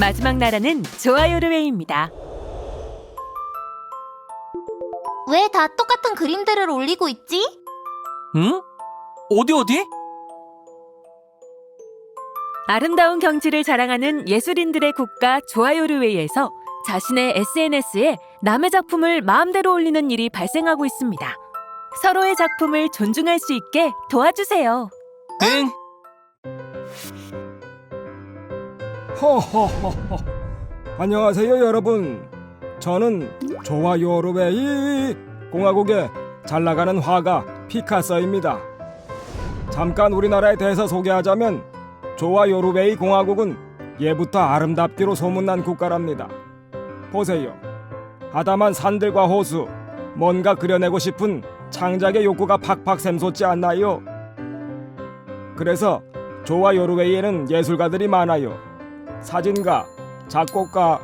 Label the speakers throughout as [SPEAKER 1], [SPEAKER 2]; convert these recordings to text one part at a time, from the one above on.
[SPEAKER 1] 마지막 나라는 좋아요르웨이입니다.
[SPEAKER 2] 왜 다 똑같은 그림들을 올리고 있지?
[SPEAKER 3] 응? 어디 어디?
[SPEAKER 1] 아름다운 경치를 자랑하는 예술인들의 국가 좋아요르웨이에서 자신의 SNS에 남의 작품을 마음대로 올리는 일이 발생하고 있습니다. 서로의 작품을 존중할 수 있게 도와주세요.
[SPEAKER 3] 응.
[SPEAKER 4] 허허허허. 안녕하세요 여러분. 저는 좋아요르웨이 공화국의 잘 나가는 화가 피카소입니다. 잠깐 우리나라에 대해서 소개하자면 좋아요르웨이 공화국은 예부터 아름답기로 소문난 국가랍니다. 보세요. 아담한 산들과 호수, 뭔가 그려내고 싶은 창작의 욕구가 팍팍 샘솟지 않나요? 그래서 좋아요르웨이에는 예술가들이 많아요. 사진가, 작곡가,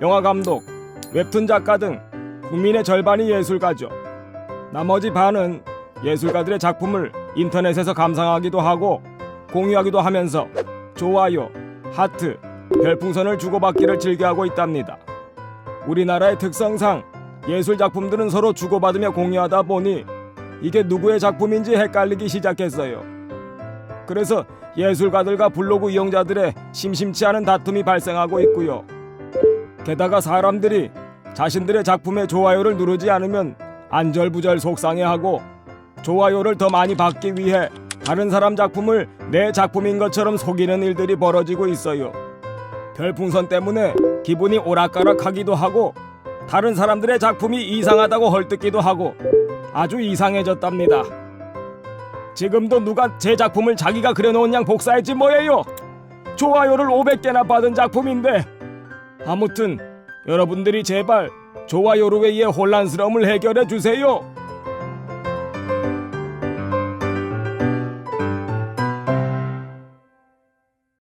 [SPEAKER 4] 영화감독, 웹툰 작가 등 국민의 절반이 예술가죠. 나머지 반은 예술가들의 작품을 인터넷에서 감상하기도 하고 공유하기도 하면서 좋아요, 하트, 별풍선을 주고받기를 즐겨하고 있답니다. 우리나라의 특성상 예술 작품들은 서로 주고받으며 공유하다 보니 이게 누구의 작품인지 헷갈리기 시작했어요. 그래서 예술가들과 블로그 이용자들의 심심치 않은 다툼이 발생하고 있고요. 게다가 사람들이 자신들의 작품에 좋아요를 누르지 않으면 안절부절 속상해하고 좋아요를 더 많이 받기 위해 다른 사람 작품을 내 작품인 것처럼 속이는 일들이 벌어지고 있어요. 별풍선 때문에 기분이 오락가락하기도 하고 다른 사람들의 작품이 이상하다고 헐뜯기도 하고 아주 이상해졌답니다. 지금도 누가 제 작품을 자기가 그려놓은 양 복사했지 뭐예요? 좋아요를 500개나 받은 작품인데 아무튼 여러분들이 제발 좋아요르웨이의 혼란스러움을 해결해 주세요.